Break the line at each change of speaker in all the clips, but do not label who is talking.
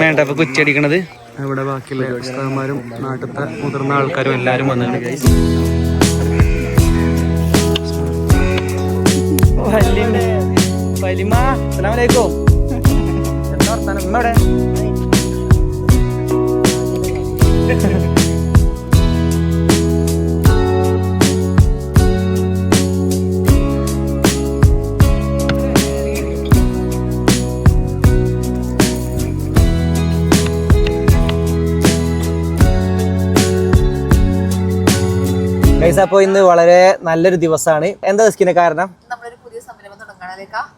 വേണ്ട അപ്പൊ കുച്ചടിക്കണത്. ഇവിടെ ബാക്കിയുള്ള ഉസ്താന്മാരും നാട്ടിലത്തെ മുതിർന്ന ആൾക്കാരും എല്ലാരും വന്നിട്ടുണ്ട് വലിയ വലിയ അസ്സലാമലൈക്കും എന്താ വർത്താനം? ഇമ്മ ഗൈസ് അപ്പോൾ ഇന്ന് വളരെ നല്ലൊരു ദിവസമാണ്. എന്താ സ്കിന് കാരണം?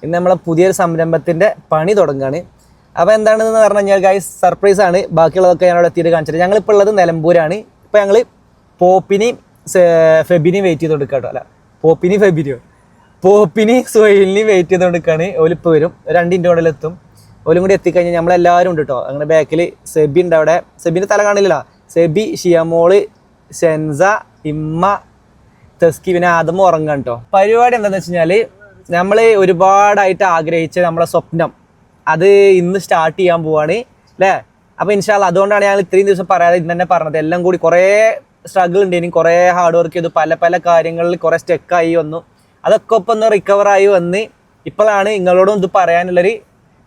ഇന്ന് നമ്മളെ പുതിയൊരു സംരംഭത്തിന്റെ പണി തുടങ്ങാണ്. അപ്പോൾ എന്താണെന്ന് പറഞ്ഞു കഴിഞ്ഞാൽ ഗൈസ് സർപ്രൈസ് ആണ്. ബാക്കിയുള്ളതൊക്കെ ഞാൻ അവിടെ എത്തിയിട്ട് കാണിച്ചത് ഞങ്ങളിപ്പോൾ ഉള്ളത് നിലമ്പൂരാണ്. ഇപ്പോൾ ഞങ്ങൾ പോപ്പിനെയും ഫെബിനെയും വെയിറ്റ് ചെയ്ത് കൊടുക്കാം അല്ല പോപ്പിനെയും ഫെബിനെയും? പോപ്പിനി സുഹൈലിനെയും വെയിറ്റ് ചെയ്ത് കൊടുക്കാണ് ഓലിപ്പോൾ വരും. രണ്ടിന്റെ കൂടെ എത്തും. ഓലും കൂടി എത്തിക്കഴിഞ്ഞാൽ നമ്മളെല്ലാവരും ഉണ്ട് കേട്ടോ. അങ്ങനെ ബാക്കിൽ സെബി ഉണ്ട് അവിടെ. സെബിന്റെ തല കാണില്ല സെബി ഷിയമോൾ ഷെൻസ ഇമ്മ തെസ്കി പിന്നെ ആദം ഉറങ്ങാൻ കേട്ടോ പരിപാടി എന്താണെന്ന് വെച്ച് കഴിഞ്ഞാൽ നമ്മൾ ഒരുപാടായിട്ട് ആഗ്രഹിച്ച നമ്മളെ സ്വപ്നം അത് ഇന്ന് സ്റ്റാർട്ട് ചെയ്യാൻ പോവാണ് അല്ലേ അപ്പോൾ ഇൻഷാല്ല അതുകൊണ്ടാണ് ഞാൻ ഇത്രയും ദിവസം പറയാതെ ഇന്ന് തന്നെ പറഞ്ഞത്. എല്ലാം കൂടി കുറേ സ്ട്രഗിൾ ഉണ്ട് ഇനി കുറേ ഹാർഡ് വർക്ക് ചെയ്തു പല പല കാര്യങ്ങളിൽ കുറേ സ്റ്റെക്കായി വന്നു. അതൊക്കെ ഒപ്പം ഒന്ന് റിക്കവറായി വന്ന് ഇപ്പോഴാണ് നിങ്ങളോടും ഇത് പറയാനുള്ളൊരു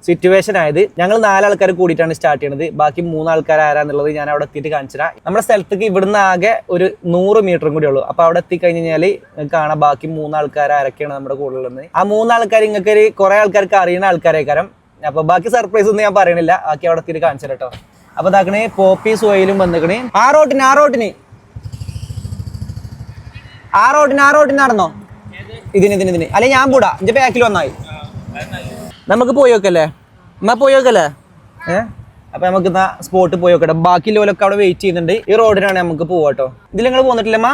സിറ്റുവേഷൻ ആയത്. ഞങ്ങൾ നാലാൾക്കാർ കൂടിയിട്ടാണ് സ്റ്റാർട്ട് ചെയ്യുന്നത് ബാക്കി മൂന്നാൾക്കാർ ആരാന്നുള്ളത് ഞാൻ അവിടെ എത്തിയിട്ട് കാണിച്ചുതരാം. നമ്മുടെ സ്ഥലത്തേക്ക് ഇവിടുന്ന് ആകെ ഒരു നൂറ് മീറ്ററും കൂടി ഉള്ളൂ. അപ്പോൾ അവിടെ എത്തിക്കഴിഞ്ഞ് കഴിഞ്ഞാൽ നിങ്ങൾക്ക് കാണാം ബാക്കി മൂന്നാൾക്കാർ ആരൊക്കെയാണ് നമ്മുടെ കൂടെ ഉള്ളത് ആ മൂന്നാൾക്കാർ നിങ്ങൾക്ക് ഒരു കുറേ ആൾക്കാർക്ക് അറിയുന്ന ആൾക്കാരേക്കാരം. അപ്പോൾ ബാക്കി സർപ്രൈസ് ഒന്നും ഞാൻ പറയണില്ല. ബാക്കി അവിടെ എത്തിയിട്ട് കാണിച്ചു കേട്ടോ. അപ്പോൾ ഇതാക്കണേ പോപ്പി സോയിലും വന്നിക്കണേ. ആ റോട്ടിന് ആ റോട്ടിന് ആ റോട്ടിന് ആ റോട്ടിന് നടന്നോ? ഇതിന് ഇതിന് ഇതിന്. അല്ലെ ഞാൻ കൂടാ എന്റെ ബാക്കിൽ വന്നായി നമുക്ക് പോയി നോക്കല്ലേ എന്നാ പോയി നോക്കല്ലേ ഏ? അപ്പൊ നമുക്ക് എന്നാ സ്പോട്ട് പോയി നോക്കട്ടെ ബാക്കി ലോലൊക്കെ അവിടെ വെയിറ്റ് ചെയ്യുന്നുണ്ട്. ഈ റോഡിനാണ് നമുക്ക് പോവാട്ടോ. ഇതിൽ നിങ്ങൾ പോന്നിട്ടില്ലമ്മ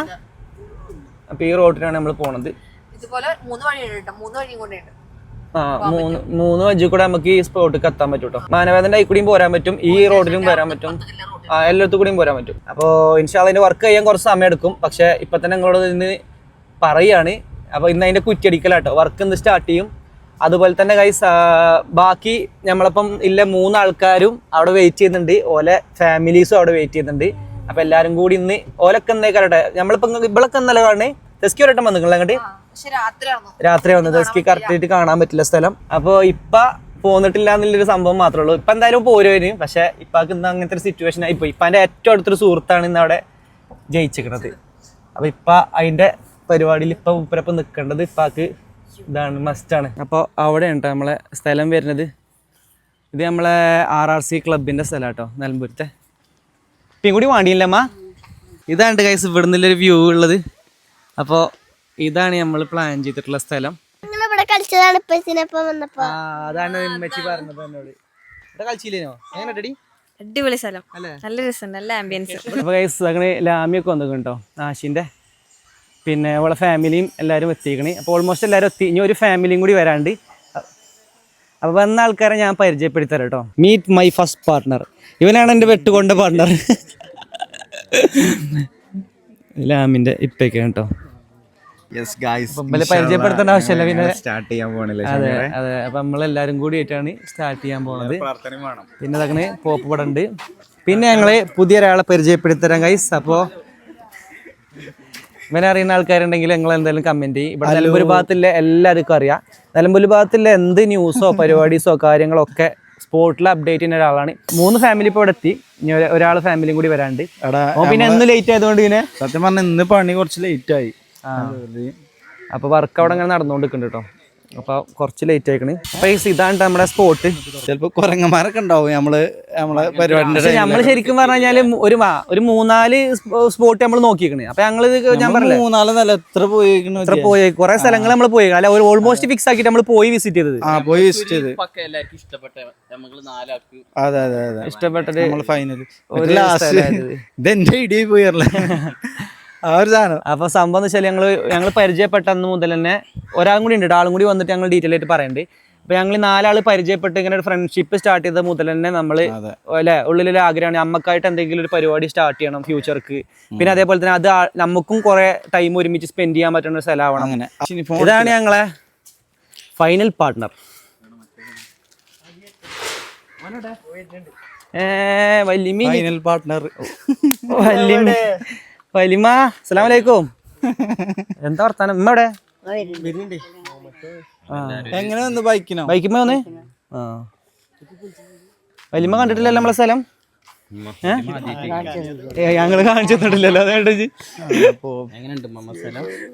അപ്പൊ ഈ റോഡിനാണ് നമ്മൾ പോണത്.
ഇതുപോലെ മൂന്ന് വഴിയുണ്ട് കേട്ടോ. മൂന്ന് വഴിയും കൂടെ
ആ മൂന്ന് മൂന്ന് വഞ്ചി കൂടെ നമുക്ക് ഈ സ്പോട്ടിൽ എത്താൻ പറ്റും കേട്ടോ മാനവേദന്റെ കൂടിയും പോരാൻ പറ്റും. ഈ റോഡിലും വരാൻ പറ്റും. ആ എല്ലായിടത്തും കൂടിയും പോരാൻ പറ്റും. അപ്പോൾ ഇൻഷാ അതിന്റെ വർക്ക് ചെയ്യാൻ കുറച്ച് സമയം എടുക്കും. പക്ഷെ ഇപ്പൊ തന്നെ നിങ്ങളോട് ഇന്ന് പറയാണ്. അപ്പോൾ ഇന്ന് അതിന്റെ കുറ്റിയടിക്കലാട്ടോ. വർക്ക് ഇന്ന് സ്റ്റാർട്ട് ചെയ്യും. അതുപോലെ തന്നെ ഗൈസ് ബാക്കി നമ്മളിപ്പം ഇല്ല മൂന്ന് ആൾക്കാരും അവിടെ വെയിറ്റ് ചെയ്യുന്നുണ്ട്. ഓലെ ഫാമിലീസും അവിടെ വെയിറ്റ് ചെയ്യുന്നുണ്ട്. അപ്പൊ എല്ലാരും കൂടി ഇന്ന് ഓലൊക്കെ എന്തേക്കാരട്ടെ നമ്മളിപ്പം ഇവളൊക്കെ എന്നല്ല കാണേ റെസ്ക്യൂ ഒരട്ടം വന്നിട്ടുള്ള അങ്ങോട്ട് രാത്രി വന്നത് കറക്റ്റ് ആയിട്ട് കാണാൻ പറ്റില്ല സ്ഥലം. അപ്പൊ ഇപ്പ പോന്നിട്ടില്ല എന്നുള്ളൊരു സംഭവം മാത്രമേ ഉള്ളൂ. ഇപ്പൊ എന്തായാലും പോരുവന് പക്ഷെ ഇപ്പാക്ക് ഇന്ന് അങ്ങനത്തെ ഒരു സിറ്റുവേഷൻ ആയി പോയി. ഇപ്പാന്റെ ഏറ്റവും അടുത്തൊരു സുഹൃത്താണ് ഇന്ന് അവിടെ ജയിച്ചിരിക്കുന്നത് അപ്പൊ ഇപ്പൊ അതിന്റെ പരിപാടിയിൽ ഇപ്പൊ ഉപ്പരപ്പം നിൽക്കേണ്ടത് ഇപ്പാക്ക് ഇതാണ് മസ്റ്റാണ് അപ്പോൾ അവിടെ ഉണ്ട് നമ്മളെ സ്ഥലം വരുന്നത്. ഇത് നമ്മളെ ആർ ആർ സി ക്ലബിന്റെ സ്ഥലം കേട്ടോ നിലമ്പൂരത്തെ. ഇപ്പം കൂടി വാണ്ടിയില്ലമ്മ ഇതാണ് കൈസ് ഇവിടെ നിന്നൊരു വ്യൂ ഉള്ളത്. അപ്പോൾ ഇതാണ് നമ്മൾ പ്ലാൻ ചെയ്തിട്ടുള്ള സ്ഥലം. അതാണ് ഉമ്മച്ചി പറഞ്ഞത് എന്നോട്. ഇവിടെ കളിച്ചില്ലേനോ? എങ്ങനെ ഡി
അടിപൊളി സ്ഥലം.
അല്ലേ?
നല്ല ആംബിയൻസ്
അങ്ങനെ ലാമിയൊക്കെ വന്നു കേട്ടോ ആശിന്റെ പിന്നെ അവളെ ഫാമിലിയും എല്ലാവരും എത്തിക്കണേ. അപ്പോൾ ഓൾമോസ്റ്റ് എല്ലാവരും എത്തി. ഇനി ഒരു ഫാമിലിയും കൂടി വരാണ്ട്. അപ്പോൾ വന്ന ആൾക്കാരെ ഞാൻ പരിചയപ്പെടുത്തരാം കേട്ടോ മീറ്റ് മൈ ഫസ്റ്റ് പാർട്ട്ണർ ഇവനാണ് എന്റെ വെട്ടുകൊണ്ട പാർട്ണർ ലാമിന്റെ ഇപ്പൊക്കെയാണ് കേട്ടോ
യെസ് ഗായ്സ്
പരിചയപ്പെടുത്തേണ്ട ആവശ്യമില്ല. പിന്നെ
സ്റ്റാർട്ട് ചെയ്യാൻ പോണില്ല
അതെ അതെ. അപ്പം നമ്മളെല്ലാവരും കൂടിയിട്ടാണ് സ്റ്റാർട്ട് ചെയ്യാൻ പോണത്.
പ്രാർത്ഥന വേണം.
പിന്നെ അതങ്ങനെ പോപ്പ് പടണ്ട് പിന്നെ ഞങ്ങൾ പുതിയ ഒരാളെ പരിചയപ്പെടുത്തരാം ഗൈസ് അപ്പോ ഇവനെ അറിയുന്ന ആൾക്കാരുണ്ടെങ്കിൽ നിങ്ങൾ എന്തായാലും കമന്റ് ചെയ്യും. ഇവിടെ നിലമ്പൂർ ഭാഗത്തിലെ എല്ലാവർക്കും അറിയാം. നിലമ്പൂർ ഭാഗത്തിലെ എന്ത് ന്യൂസോ പരിപാടീസോ കാര്യങ്ങളോ ഒക്കെ സ്പോട്ടിൽ അപ്ഡേറ്റ് ചെയ്യുന്ന ഒരാളാണ്. മൂന്ന് ഫാമിലി ഇപ്പോൾ ഇവിടെ എത്തി. ഇനി ഒരാ- ഒരാൾ ഫാമിലിയും കൂടി വരാണ്ട് പിന്നെ എന്ന് ലേറ്റ് ആയതുകൊണ്ട് പിന്നെ
സത്യം പറഞ്ഞ ഇന്ന് പണി കുറച്ച് ലേറ്റ് ആയി.
അപ്പൊ വർക്ക് അവിടെ ഇങ്ങനെ നടന്നുകൊണ്ടിരിക്കുന്നുണ്ട് കേട്ടോ. അപ്പൊ കുറച്ച് ലേറ്റ് ആയിക്കണ്. അപ്പൊ ഈ ഇതാണ് നമ്മുടെ സ്പോട്ട്
ചിലപ്പോ കുരങ്ങന്മാരൊക്കെ ഉണ്ടാവും നമ്മൾ നമ്മളെ പരിപാടി
നമ്മൾ നമ്മൾ ശരിക്കും പറഞ്ഞു കഴിഞ്ഞാൽ ഒരു മാ- ഒരു മൂന്നാൽ സ്പോട്ട് നമ്മൾ നോക്കിയിരിക്കണ് അപ്പൊ ഞങ്ങൾ ഞാൻ പറഞ്ഞു
മൂന്നാൽ നില എത്ര പോയിരിക്കണു
എത്ര പോയി കുറെ സ്ഥലങ്ങൾ നമ്മൾ പോയി അല്ല ഒരു ഓൾമോസ്റ്റ് ഫിക്സ് ആക്കിയിട്ട് നമ്മൾ പോയി വിസിറ്റ് ചെയ്തത്.
ആ പോയി വിസിറ്റ് ചെയ്ത്. അതെ അതെ അതെ.
ഇഷ്ടപ്പെട്ടത്
നമ്മൾ ഫൈനൽ
ഒരു
ലാസ്റ്റ്
സ്ഥലമായത്.
ഇതെന്റെ ഇടിയിൽ പോയല്ലേ
അപ്പൊ സംഭവം എന്ന് വെച്ചാൽ ഞങ്ങൾ ഞങ്ങൾ പരിചയപ്പെട്ട അന്ന് മുതൽ തന്നെ ഒരാളും കൂടി ഉണ്ട്. ആളും കൂടി വന്നിട്ട് ഞങ്ങൾ ഡീറ്റെയിൽ ആയിട്ട് പറയണ്ട്. അപ്പൊ ഞങ്ങൾ നാലാൾ പരിചയപ്പെട്ട് ഇങ്ങനെ ഒരു ഫ്രണ്ട്ഷിപ്പ് സ്റ്റാർട്ട് ചെയ്ത മുതൽ തന്നെ
നമ്മൾ.
അല്ലെ ഉള്ളിലൊരു ആഗ്രഹമാണ്. അമ്മക്കായിട്ട് എന്തെങ്കിലും ഒരു പരിപാടി സ്റ്റാർട്ട് ചെയ്യണം ഫ്യൂച്ചർക്ക് പിന്നെ അതേപോലെ തന്നെ അത് നമുക്കും കുറെ ടൈം ഒരുമിച്ച് സ്പെൻഡ് ചെയ്യാൻ പറ്റുന്ന ഒരു സ്ഥലമാവണം.
അങ്ങനെ.
ഇതാണ് ഞങ്ങളെ ഫൈനൽ പാർട്ട്ണർ ഏ വല്യമ്മ.
ഫൈനൽ പാർട്ട്ണർ
വല്യമ്മ. എന്താ വർത്താനം? എവിടെ?
എങ്ങനെ വന്ന് ബൈക്കിനോ?
ബൈക്കുമ്മ വന്ന്? ആ. വല്യമ്മ കണ്ടിട്ടില്ലല്ലോ നമ്മളെ സ്ഥലം? ഞങ്ങൾ കാണിച്ചു തന്നിട്ടില്ലല്ലോ അതേണ്ട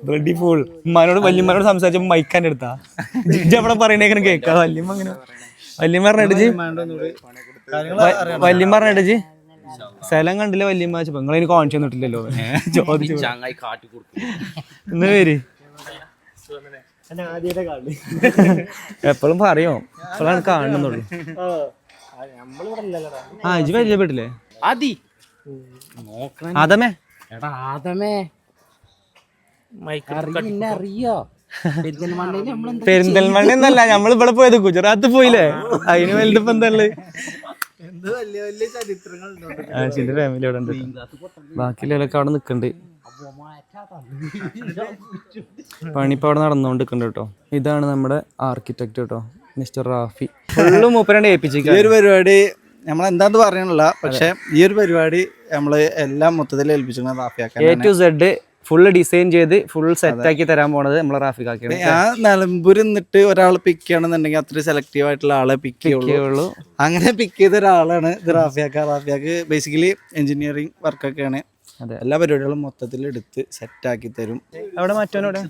ബ്ലഡി ഫുൾ ഉമ്മാനോട് വല്യമ്മനോട് സംസാരിച്ചപ്പോ മൈക്കാൻ എടുത്താ ജിജ് അവിടെ പറയണേക്കണം കേക്കാ. വല്യമ്മ അങ്ങനെ വല്യമ്മ പറഞ്ഞിട്ട് വല്യമ്മ പറഞ്ഞിട്ട് സ്ഥലം കണ്ടില്ല വലിയ വെച്ചപ്പോ. നിങ്ങൾ അതിന് കാണിച്ചു തന്നിട്ടില്ലല്ലോ. ചോദിച്ചു. ഇന്ന് പേര്? എപ്പോഴും പറയോ. എപ്പോഴാണ് കാണുന്നുള്ളൂ. ആ ഇജ് പരിചയപ്പെട്ടില്ലേ?
ആദി.
ആദമേ.
എടാ ആദമേ. അറിയോ?
പെരിന്തൽമണ്ണ എന്നല്ല നമ്മൾ ഇവിടെ പോയത് ഗുജറാത്ത് പോയില്ലേ? അതിന് വലുതിപ്പോ എന്തല്ലേ ആശിന്റെ ഫാമിലി അവിടെ. ഉണ്ട് ബാക്കിയുള്ളവരൊക്കെ അവിടെ നിക്കണ്ട്. പണി ഇപ്പൊ അവിടെ നടന്നുകൊണ്ടിരിക്കുന്നുണ്ട് കേട്ടോ. ഇതാണ് നമ്മുടെ ആർക്കിടെക്ട് കേട്ടോ മിസ്റ്റർ റാഫി. ഫുള്ള് മൂപ്പരാണ്ട്
ഈ ഒരു പരിപാടി നമ്മൾ എന്താന്ന് പറയണില്ല പക്ഷെ ഈ ഒരു പരിപാടി നമ്മൾ എല്ലാം മൊത്തത്തിൽ ഏൽപ്പിച്ചിരുന്നത് A
to Z full design ചെയ്ത് ഫുൾ സെറ്റ് ആക്കി തരാൻ പോണത് നമ്മളെ റാഫിക് ആക്കി
ആ നിലമ്പൂർ നിന്നിട്ട് ഒരാൾ പിക്ക് ചെയ്യണമെന്നുണ്ടെങ്കിൽ അത്ര സെലക്റ്റീവ് ആയിട്ടുള്ള ആളെ പിക്ക് ചെയ്യുള്ളൂ. അങ്ങനെ പിക്ക് ചെയ്ത ഒരാളാണ് ഇത് റാഫിയാക്ക. റാഫിയാക്ക് ബേസിക്കലി എഞ്ചിനീയറിംഗ് വർക്കൊക്കെയാണ്
അതെ.
എല്ലാ പരിപാടികളും മൊത്തത്തിൽ എടുത്ത് സെറ്റ് ആക്കി തരും.
അവിടെ മറ്റോനോടെ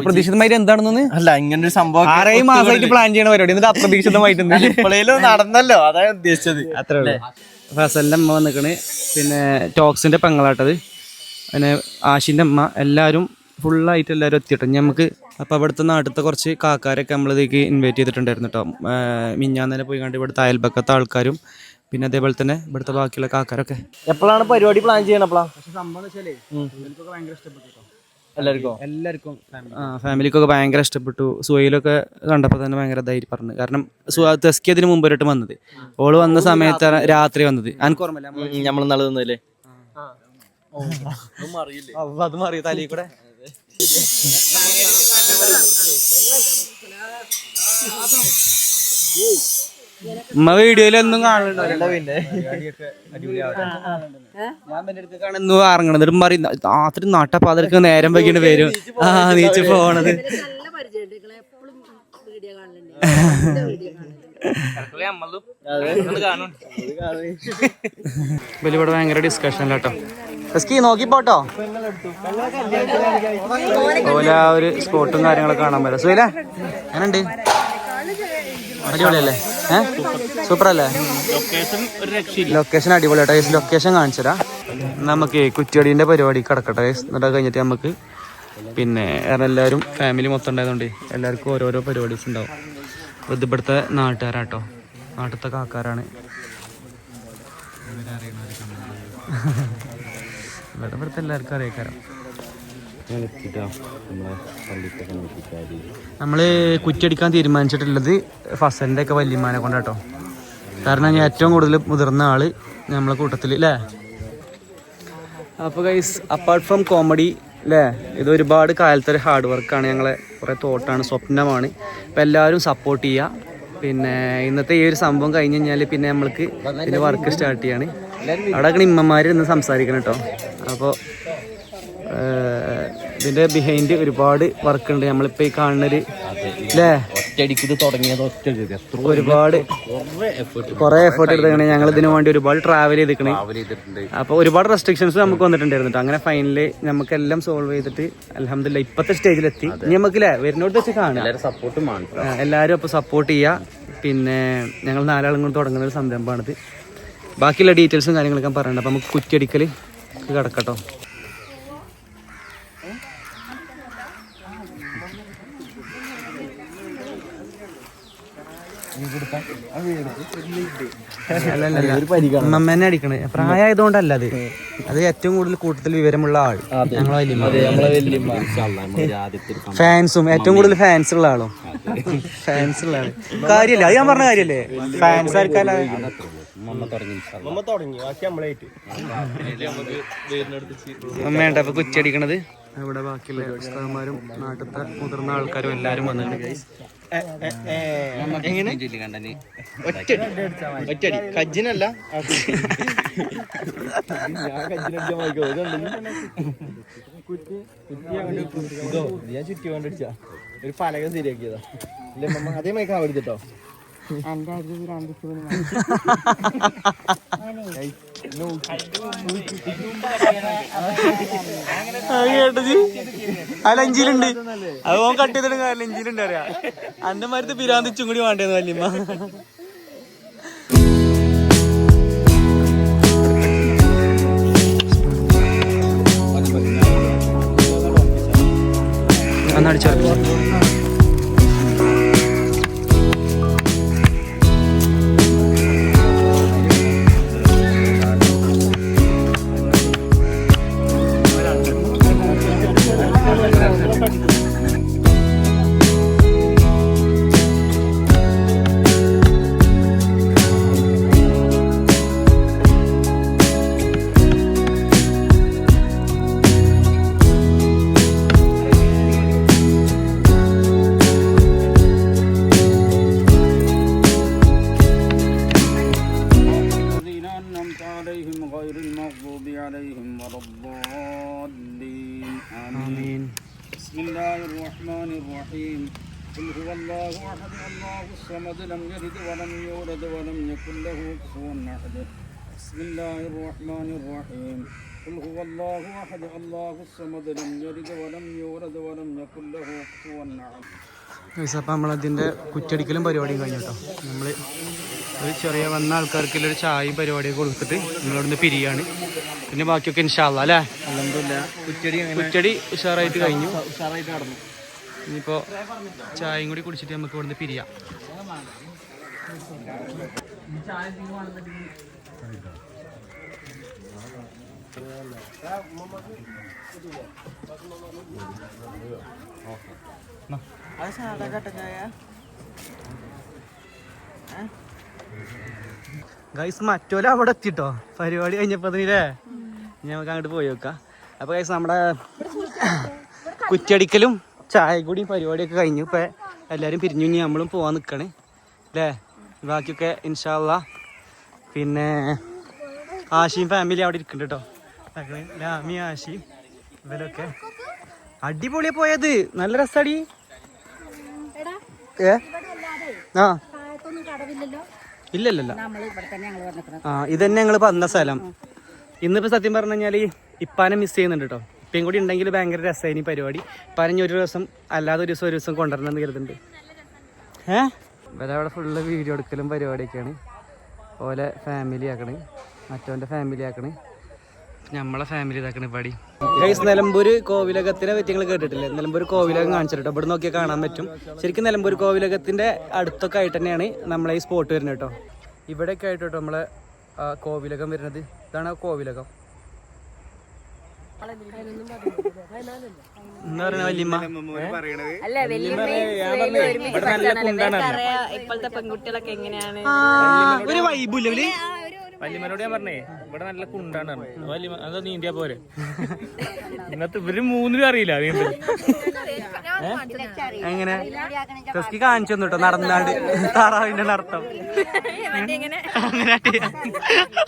അപ്രതീക്ഷിതമായിട്ട് എന്താണെന്ന്
അല്ല ഇങ്ങനെ ഒരു സംഭവം
ആറേഴ് മാസമായിട്ട് പ്ലാൻ ചെയ്യണ പരിപാടി. എന്നിട്ട് അപ്രതീക്ഷിതമായിട്ട്
ഇപ്പോഴേലും നടന്നല്ലോ. അതാണ് ഉദ്ദേശിച്ചത്.
അത്രേ ഉള്ളൂ. ഫസലിന്റെ അമ്മ വന്നിക്കണ്. പിന്നെ ടോക്സിന്റെ പെങ്ങളാട്ടത്. പിന്നെ ആഷിന്റെ അമ്മ എല്ലാവരും ഫുള്ളായിട്ട് എല്ലാവരും എത്തിയിട്ടോ നമുക്ക് അപ്പോൾ അവിടുത്തെ നാട്ടിലത്തെ കുറച്ച് കാക്കാരൊക്കെ നമ്മളിതേക്ക് ഇൻവൈറ്റ് ചെയ്തിട്ടുണ്ടായിരുന്നു കേട്ടോ മിഞ്ഞാന്ന് പോയി കണ്ട് ഇവിടുത്തെ അയൽപക്കത്തെ ആൾക്കാരും പിന്നെ അതേപോലെ തന്നെ ഇവിടുത്തെ ബാക്കിയുള്ള കാക്കാരൊക്കെ.
എപ്പോഴാണ് പരിപാടി പ്ലാൻ ചെയ്യണം എല്ലാവർക്കും
എല്ലാവർക്കും ആ ഫാമിലിക്കൊക്കെ ഭയങ്കര ഇഷ്ടപ്പെട്ടു. സുഹയിലൊക്കെ കണ്ടപ്പോൾ തന്നെ ഭയങ്കര ധൈര്യം പറഞ്ഞു. കാരണം തെസ്കി അതിന് മുമ്പായിട്ട് വന്നത്. ഓൾ വന്ന സമയത്താണ് രാത്രി വന്നത്. എനിക്ക് ഓർമ്മയില്ല?
നമ്മൾ ഇന്നാൾ തന്നില്ലേ
അത് മാറി തലയിൽ കൂടെ. ഉമ്മ വീഡിയോയിലൊന്നും കാണുന്നുണ്ടോ? പിന്നെ. ഞാൻ പിന്നെ അടുത്ത് കാണുന്നു ഇറങ്ങണം എന്നിട്ട് പറയും രാത്രി നട്ടപ്പാതിരക്ക് നേരം വൈകിട്ട് വരും. ആ നീച്ച് പോണത്. ഇവിടെ ഭയങ്കര ഡിസ്കഷൻ കേട്ടോ എസ്കി നോക്കി പോട്ടോ ഓല ആ ഒരു സ്പോട്ടും കാര്യങ്ങളൊക്കെ കാണാൻ പറ്റും. സുഹൈല എങ്ങനെയുണ്ട്? അടിപൊളിയല്ലേ? ഏ? സൂപ്പർ അല്ലേ ലൊക്കേഷൻ അടിപൊളിയാട്ടോ കേട്ടോ ലൊക്കേഷൻ കാണിച്ചതാ നമുക്ക് കുറ്റിയടീന്റെ പരിപാടി കിടക്കട്ടെ എന്നിട്ട് കഴിഞ്ഞിട്ട് നമുക്ക് പിന്നെ കാരണം എല്ലാവരും ഫാമിലി മൊത്തം ഉണ്ടായതുകൊണ്ട് എല്ലാവർക്കും ഓരോരോ പരിപാടീസ് ഉണ്ടാവും. ഇത് നാട്ടുകാരാട്ടോ. നാട്ടിലത്തെ കാക്കാരാണ്. ഇവിടെ ഇവിടുത്തെ എല്ലാവർക്കും അറിയിക്കാരം? നമ്മൾ കുറ്റടിക്കാൻ തീരുമാനിച്ചിട്ടുള്ളത് ഫസലിന്റെ ഒക്കെ വല്യമാനെ കൊണ്ടാട്ടോ. കാരണം ഞാൻ ഏറ്റവും കൂടുതൽ മുതിർന്ന ആൾ നമ്മളെ കൂട്ടത്തിൽ അല്ലേ അപ്പോൾ ഗൈസ് അപ്പാർട്ട് ഫ്രം കോമഡി അല്ലേ ഇത് ഒരുപാട് കാലത്തെ ഒരു ഹാർഡ് വർക്കാണ് ഞങ്ങളെ കുറേ തോട്ടാണ് സ്വപ്നമാണ്. അപ്പോൾ എല്ലാവരും സപ്പോർട്ട് ചെയ്യുക പിന്നെ ഇന്നത്തെ ഈ ഒരു സംഭവം കഴിഞ്ഞ് കഴിഞ്ഞാൽ പിന്നെ നമ്മൾക്ക് ഇതിന്റെ വർക്ക് സ്റ്റാർട്ട് ചെയ്യാണ്. അവിടെ ഇമ്മമാരിന്ന് സംസാരിക്കണം കേട്ടോ അപ്പോൾ ഇതിന്റെ ബിഹൈൻഡ് ഒരുപാട് വർക്ക് ഉണ്ട്. നമ്മളിപ്പോ ഈ കാണുന്നൊരു അല്ലേ
ഒറ്റയടിക്ക് തുടങ്ങിയത് ഒറ്റ
ഒരുപാട് കുറെ എഫേർട്ട് എടുത്തേ ഞങ്ങൾ ഇതിനു വേണ്ടി ഒരുപാട് ട്രാവൽ
ചെയ്തിട്ടുണ്ട്.
അപ്പൊ ഒരുപാട് റെസ്ട്രിക്ഷൻസ് നമുക്ക് വന്നിട്ടുണ്ടായിരുന്നു ട്ടോ. അങ്ങനെ ഫൈനലി നമുക്ക് എല്ലാം സോൾവ് ചെയ്തിട്ട് അലഹമില്ല ഇപ്പത്തെ സ്റ്റേജിലെത്തി ഇനി നമുക്കില്ലേ വരുന്നോട്ട് വെച്ച് കാണാം.
എല്ലാവരും
അപ്പൊ സപ്പോർട്ട് ചെയ്യുക പിന്നെ ഞങ്ങൾ നാലാളും കൊണ്ട് തുടങ്ങുന്ന ഒരു സംരംഭമാണിത്. ബാക്കിയുള്ള ഡീറ്റെയിൽസും കാര്യങ്ങളൊക്കെ പറയണ്ട. അപ്പം നമുക്ക് കുറ്റിയടിക്കൽ കിടക്കട്ടോ. അമ്മമ്മേനെ അടിക്കണേ. പ്രായമായതുകൊണ്ടല്ല അത്. അത് ഏറ്റവും കൂടുതൽ കൂട്ടത്തിൽ വിവരമുള്ള ആൾ ഞങ്ങളെ വല്യമ്മ. ഫാൻസും ഏറ്റവും കൂടുതൽ ഫാൻസ് ഉള്ള ആളും? ഫാൻസ് ഉള്ള ആൾ. കാര്യല്ലേ? അത് ഞാൻ പറഞ്ഞ കാര്യല്ലേ? ഫാൻസ് ആർക്കാല
മമ്മ തുടങ്ങി
അമ്മയുണ്ട് അപ്പൊ കുച്ചടിക്കണത് ഇവിടെ ബാക്കിയുള്ള ഉസ്താദന്മാരും നാട്ടിലത്തെ മുതിർന്ന ആൾക്കാരും എല്ലാരും വന്നിട്ടുണ്ട് എങ്ങനെ?
കണ്ടന്
ഒറ്റടി
ഞാൻ ചുറ്റി കൊണ്ടടിച്ചാ. ഒരു പലകം ശരിയാക്കിയതാ. ഇല്ല മമ്മ അതേ
ആ ലഞ്ചിലുണ്ട്. ഓൻ കട്ട് ചെയ്തിട്ട് ലഞ്ചിലുണ്ട് അറിയാ. അന്റെ മരത്ത് പിരാന്തിച്ചും കൂടി വേണ്ടേന്ന് വല്യമ്മ ഒന്നടിച്ചോ
أحد بسم الله الرحمن الرحيم قل هو الله أحد الله الصمد لم يلد ولم يولد ولم يكن له كفوا أحد
അപ്പം നമ്മളതിൻ്റെ കുറ്റടിക്കലും പരിപാടിയും കഴിഞ്ഞു കേട്ടോ നമ്മൾ ഒരു ചെറിയ വന്ന ആൾക്കാർക്ക് ഒരു ചായയും പരിപാടിയൊക്കെ കൊടുത്തിട്ട് നിങ്ങളവിടുന്ന് പിരിയാണ് പിന്നെ ബാക്കിയൊക്കെ ഇൻഷാല്ല അല്ലേ
കുറ്റടി
കുറ്റടി ഉഷാറായിട്ട് കഴിഞ്ഞു
ഉഷാറായിട്ട് നടന്നു
ഇനിയിപ്പോൾ ചായയും കൂടി കുടിച്ചിട്ട് നമുക്ക് ഇവിടുന്ന് പിരിയാം ഗൈസ് മറ്റോല അവിടെ എത്തിട്ടോ? പരിപാടി കഴിഞ്ഞപ്പോ അതിനില്ലേ നമുക്ക് അങ്ങോട്ട് പോയി നോക്കാം. അപ്പൊ ഗൈസ് നമ്മുടെ കുറ്റടിക്കലും ചായ കൂടി പരിപാടിയൊക്കെ കഴിഞ്ഞു. ഇപ്പൊ എല്ലാരും പിരിഞ്ഞു ഇനി നമ്മളും പോവാൻ നിക്കണേ. അല്ലേ ബാക്കിയൊക്കെ ഇൻഷാല്ല പിന്നെ ആഷിയും ഫാമിലി അവിടെ ഇരിക്കുന്നുണ്ട് കേട്ടോ. ലാമി ആശി ഇവരൊക്കെ. അടിപൊളി പോയത്. നല്ല രസടി. ഏ? ആ. ഇല്ലല്ലല്ല. ആ ഇതന്നെ ഞങ്ങൾ വന്ന സ്ഥലം. ഇന്നിപ്പോ സത്യം പറഞ്ഞു കഴിഞ്ഞാൽ ഇപ്പാനെ മിസ് ചെയ്യുന്നുണ്ട് കേട്ടോ. ഇപ്പം കൂടി ഉണ്ടെങ്കിൽ ഭയങ്കര രസമായിരുന്നു പരിപാടി. പറഞ്ഞ ഒരു ദിവസം അല്ലാതെ ഒരു ദിവസം ഒരു ദിവസം കൊണ്ടുവരണമെന്ന് കരുതുന്നുണ്ട്. ഏ? ഇവരെ അവിടെ ഫുള്ള് വീഡിയോ എടുക്കലും പരിപാടിയൊക്കെയാണ്. ഓലെ ഫാമിലി ആക്കണ്. മറ്റവന്റെ ഫാമിലി ആക്കണ്. നമ്മളെ ഫാമിലി ഇതാക്കണ പടി ഗൈസ് നിലമ്പൂർ കോവിലകത്തിനെ പറ്റി നിങ്ങൾ കേട്ടിട്ടില്ലേ? നിലമ്പൂർ കോവിലകം കാണിച്ചിട്ടോ ഇവിടെ നോക്കിയാൽ കാണാൻ പറ്റും. ശരിക്കും നിലമ്പൂർ കോവിലകത്തിന്റെ അടുത്തൊക്കെ ആയിട്ട് തന്നെയാണ് നമ്മളെ ഈ സ്പോട്ട് വരുന്നത് കേട്ടോ. ഇവിടെയൊക്കെ ആയിട്ട് കേട്ടോ നമ്മളെ കോവിലകം വരുന്നത്. ഇതാണ് കോവിലകം. എന്താ പറയണ വല്യമ്മ.
അല്ല ഇപ്പോഴത്തെ പെൺകുട്ടികളൊക്കെ എങ്ങനെയാണ്?
ഒരു വൈബില്ല
വല്യമ്മനോട് ഞാൻ പറഞ്ഞേ ഇവിടെ നല്ല കുണ്ടാണ് വല്യമ്മ അത് നീന്തിയാ പോരെ. ഇന്നത്തെ ഇവർ മൂന്നിലും അറിയില്ല നീന്തൽ
എങ്ങനെ? ടെസ്റ്റി കാണിച്ചു തന്നു കേട്ടോ നടന്നാണ്ട്. താറാവിന്റെ നടത്തം. അങ്ങനെ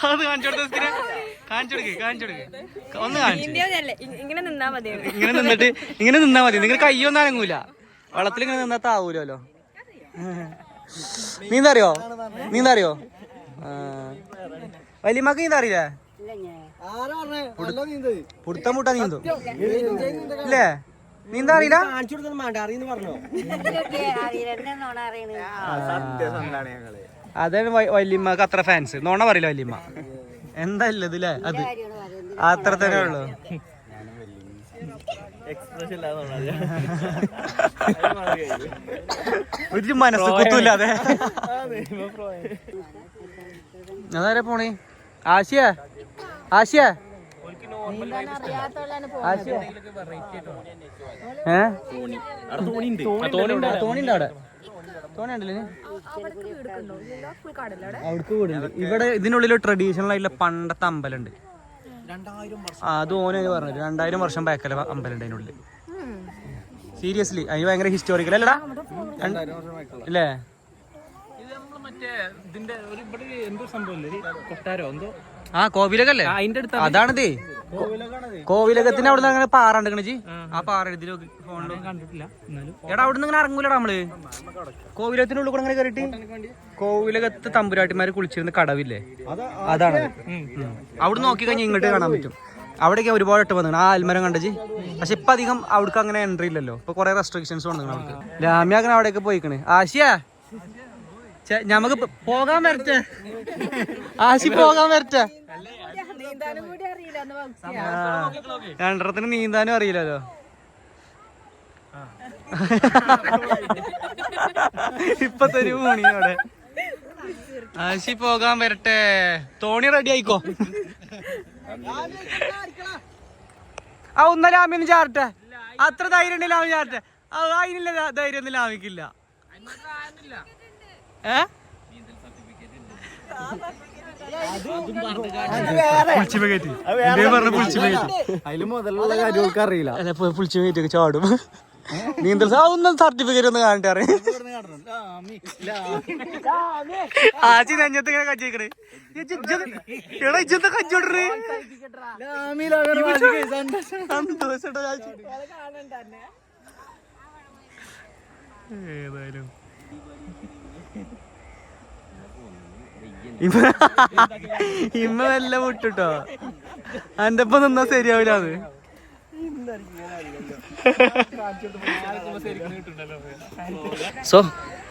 അത് കാണിച്ചു ഒന്ന്
ഇങ്ങനെ നിന്നാ മതി.
ഇങ്ങനെ നിന്നിട്ട് ഇങ്ങനെ നിന്നാ മതി. നിങ്ങൾ കയ്യൊന്നും അനങ്ങൂല. വെള്ളത്തിൽ ഇങ്ങനെ നിന്നാ താവൂലോ നീന്തറിയോ? നീന്തറിയോ? വലിയമ്മക്ക് നീന്തറിയില്ലേ? പുടുത്തം മുട്ട നീന്തു. ഇല്ലേ. നീന്താ അറിയില്ല അതാണ് വല്യമ്മക്ക് അത്ര ഫാൻസ് നോണ പറയില്ല വല്യമ്മ? എന്താ ഇല്ലത് ല്ലേ അത് അത്ര തന്നെ ഉള്ളു. ഒരു മനസ്സ് കുത്തൂല്ലാതെ. അതാരെ പോണേ? ആശയ? ആശയ? ഏഹ് ഏ? തോണിണ്ട് തോണിണ്ട് അവിടെ തോണി ഉണ്ടല്ലേ അവിടേക്ക് വീടുണ്ട്. ഇവിടെ ഇതിനുള്ളിൽ ട്രഡീഷണൽ ആയിട്ടുള്ള പണ്ടത്തെ അമ്പലമുണ്ട്. ആ അത് ഓനെ പറഞ്ഞത് രണ്ടായിരം വർഷം ബാക്കല അമ്പലമുണ്ട് അതിനുള്ളിൽ. സീരിയസ്ലി അതിന് ഭയങ്കര ഹിസ്റ്റോറിക്കൽ അല്ലടാ അല്ലേ
ഇത് നമ്മൾ മറ്റേ ഇതിന്റെ ഒരു ഇവിടെ എന്തോ സംഭവം കൊട്ടാരോ എന്തോ?
ആ കോവിലകല്ലേ
അതിന്റെ അടുത്ത്
അതാണിതേ. കോവിലകത്തിന്റെ അവിടെ നിന്ന് അങ്ങനെ പാറ ഉണ്ടെങ്കിൽ ജി ആ പാറ എടുത്തിട്ട് ഫോണിൽ
കണ്ടിട്ടില്ല
എടാ അവിടെ നിന്ന് ഇങ്ങനെ ഇറങ്ങൂലടാ നമ്മൾ. കോവിലകത്തിന്റെ ഉള്ളിൽ കൂടെ അങ്ങനെ കയറിയിട്ട് കോവിലകത്ത് തമ്പുരാട്ടിമാര് കുളിച്ചിരുന്ന കടവില്ലേ? അതാണ് അവിടെ നോക്കി കഴിഞ്ഞാൽ ഇങ്ങോട്ട് കാണാൻ പറ്റും. അവിടേക്ക് ഒരുപാട് ഇട്ട് വന്നു ആ ആൽമരം കണ്ടജി പക്ഷെ ഇപ്പൊ അധികം അവിടേക്ക് അങ്ങനെ എൻട്രി ഇല്ലല്ലോ. ഇപ്പൊ കുറെ റെസ്ട്രിക്ഷൻസ് വന്നു അവർക്ക് അങ്ങനെ അവിടേക്ക് പോയിക്കണ്. ആശിയ? ഞമ്മക്ക് പോകാൻ വരട്ടെ. ആശി പോകാൻ വരട്ടെ. രണ്ടെണ്ണത്തിന് നീന്താനും അറിയില്ലല്ലോ. ഇപ്പൊ തരും മണി അവിടെ ആശി പോകാൻ വരട്ടെ. തോണി റെഡി ആയിക്കോ? ആ ഒന്നര ആമിന്ന് ചാടട്ടെ. അത്ര ധൈര്യം ഉണ്ടെങ്കിൽ ആമി ചാടട്ടെ. ധ- ധൈര്യം ഒന്നും ആമിക്കില്ല ഏ? ചാടും. നീന്തൽ ഒന്നും സർട്ടിഫിക്കറ്റ് ഒന്ന് കാണട്ടെ അറിയാം ആച്ചി നെഞ്ഞത്ത് ഇങ്ങനെ കജ്ജിക്കണേ എടാ കജ്ജോട്ടേ ചാച്ചി ഏതായാലും. ഇമ്മ ഇമ്മ വല്ല വിട്ടുട്ടോ എന്റെ ഒപ്പം നിന്നാ ശരിയാവില്ല അത്. സോ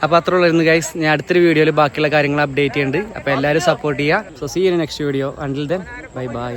അപ്പോൾ അത്ര ഉള്ളായിരുന്നു ഗൈസ് ഞാൻ അടുത്തൊരു വീഡിയോയിൽ ബാക്കിയുള്ള കാര്യങ്ങൾ അപ്ഡേറ്റ് ചെയ്യുന്നുണ്ട്. അപ്പോൾ എല്ലാവരും സപ്പോർട്ട് ചെയ്യുക. So see next video until then bye bye